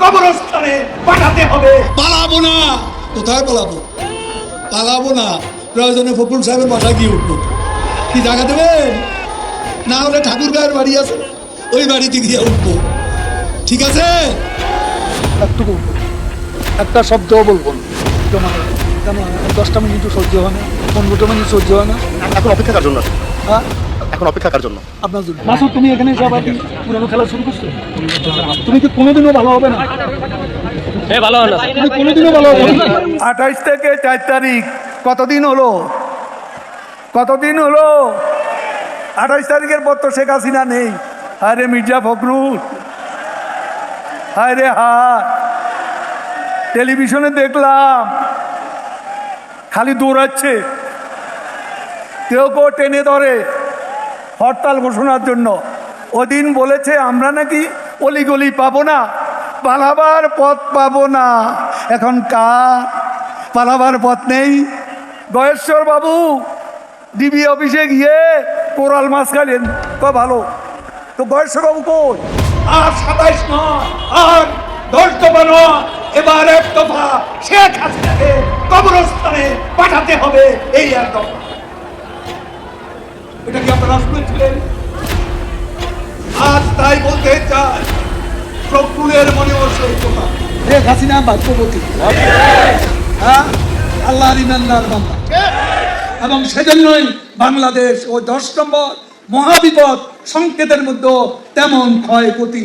কবরস্থানে পাঠাতে হবে। পালাবো না। কোথায় পালাবো? পালাবো না। প্রয়োজনে ফকুল সাহেবের বাসায় গিয়ে উঠবো। কি জায়গা দেবেন? না হলে ঠাকুর গায়ের বাড়ি আছে। ওই বাড়িতে গিয়ে উঠবো। ঠিক আছে? একটুকু একটা শব্দ বলব দশটা মিনিট সহ্য হয় না পনেরোটা মিনিট সহ্য হয় না। এখন অপেক্ষা কার জন্য হ্যাঁ? এখন অপেক্ষা কার জন্য? আপনার জন্য। মাসুদ তুমি এখানে কি পুরানো খেলা শুরু করছ? তুমি কি কোনোদিনও ভালো হবে না? তুমি কোনোদিনও ভালো হবে না। আঠাইশ থেকে চার তারিখ কতদিন হলো? কতদিন হলো? আঠাইশ তারিখের পর তো শেখ হাসিনা নেই। হায় রে মির্জা ফখরুল। হায় রে হায় টেলিভিশনে দেখলাম। খালি দৌড়াচ্ছে। কেউ কেউ টেনে ধরে। হরতাল ঘোষণার জন্য। ওদিন বলেছে, আমরা নাকি অলিগলি পাবো না, পালাবার পথ পাবো না। এখন কা পালাবার পথ নেই। গয়েশ্বর বাবু, ডিবি অফিসে গিয়ে কোরাল মাছ খাইলেন। তো ভালো। তো গয়েশ্বর বাবু কই? আর সাতাইশ আর দশ দফা নয়, এবার এক দফা শেখ হাসিনাকে কবরস্থানে পাঠাতে হবে, এই এক দফা। এটা কি আপনারা শুনেছিলেন আজ তাই বলতে চাই শেখ হাসিনা ভাগ্যবতী হ্যাঁ? বান্দা। এবং সেজন্যই বাংলাদেশ ওই দশ নম্বর মহাবিপদ সংকেতের মধ্যে তেমন ক্ষয়ক্ষতি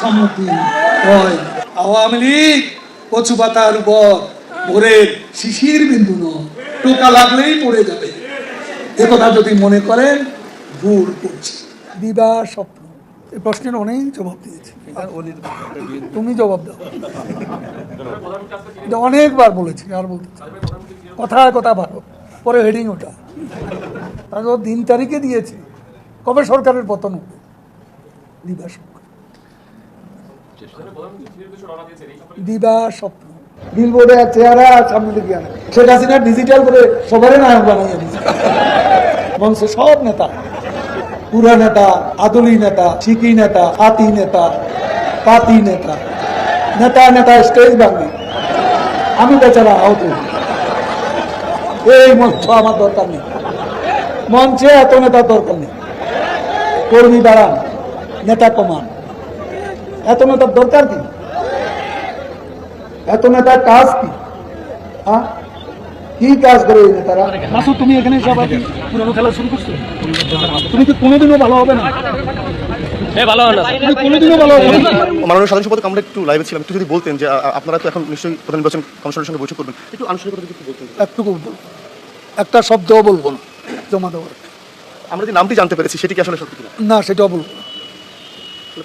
সম্মুখীন হয়। আওয়ামী লীগ কচু পাতার উপর ভোরের শিশির বিন্দু নয়। টোকা লাগলেই পড়ে যাবে। একথা যদি মনে করেন ভুল করছি। দিবা স্বপ্ন। এই প্রশ্নের অনেক জবাব দিয়েছি। তুমি জবাব দাও। এটা অনেকবার বলেছি আর বলতে চাই। কথায় কথা ভালো পরে হেডিং ওটা। তারপর দিন তারিখে দিয়েছি। কবে সরকারের পতন হবে? দিবা স্বপ্ন। দিবা স্বপ্ন। বিলবোর্ডে চেহারা সামনে আনে শেখ হাসিনা ডিজিটাল করে সবারই নায়ক মঞ্চে সব নেতা, পুরা নেতা, আদলি নেতা নেতা হাতি নেতা, পাতি নেতা নেতা নেতা স্টেজ আমি বেচারা আহত। এই মঞ্চ আমার দরকার নেই। মঞ্চে এত নেতার দরকার নেই। কর্মী দাঁড়ান, নেতা কমান। এত নেতার দরকার কি? এত নেতার কাজ কি? হ্যাঁ কি কাজ করে এই নেতারা? মাসুদ তুমি এখানে পুরনো খেলা শুরু করছ? তুমি কি কোনোদিনও ভালো হবে না? মাননীয় সাধারণ সম্পাদক আমরা একটু লাইভে ছিলাম। একটু যদি বলতেন যে আপনারা তো এখন নিশ্চয়ই প্রধান নির্বাচন কমিশনের সঙ্গে বৈঠক করবেন। একটু আনুষ্ঠানিকতা যদি বলতেন। একটুকু। একটা শব্দও বলব না জমা দেওয়ার। আমরা যে নামটি জানতে পেরেছি সেটি কি আসলে সত্যি না সেটাও বলব না।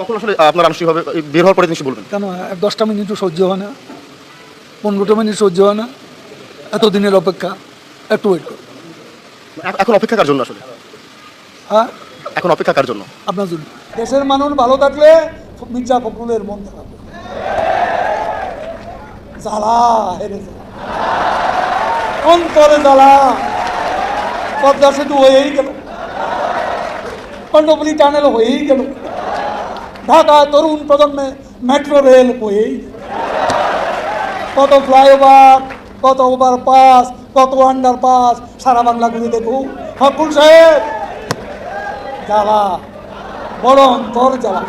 তখন আসলে আপনার আনুষ্ঠানিকভাবে বের হওয়ার পরে নিশ্চয়ই বলবেন? কেন এক দশটা মিনিটও সহ্য হয় না। পনেরোটা মিনিট সহ্য হয় না। এতদিনের অপেক্ষা একটু ওয়েট করো। এখন অপেক্ষা কার জন্য আসলে? হ্যাঁ? এখন অপেক্ষা কার জন্য? আপনার জন্য। দেশের মানুষ ভালো থাকলে মির্জা ফখরুলের মন থাকবে জ্বালা হেরে অন্তরে জ্বালা? পদ্মা সেতু হয়েই গেল। কর্ণফুলি টানেল হয়েই গেল। ঢাকা তরুণ প্রজন্মে মেট্রো রেল হয়েই গেল। কত ফ্লাইওভার, কত ওভার পাস কত আন্ডার পাস সারা বাংলা ঘুরে দেখুন। হকুল সাহেব, জ্বালা। বড় অন্তর জ্বালা।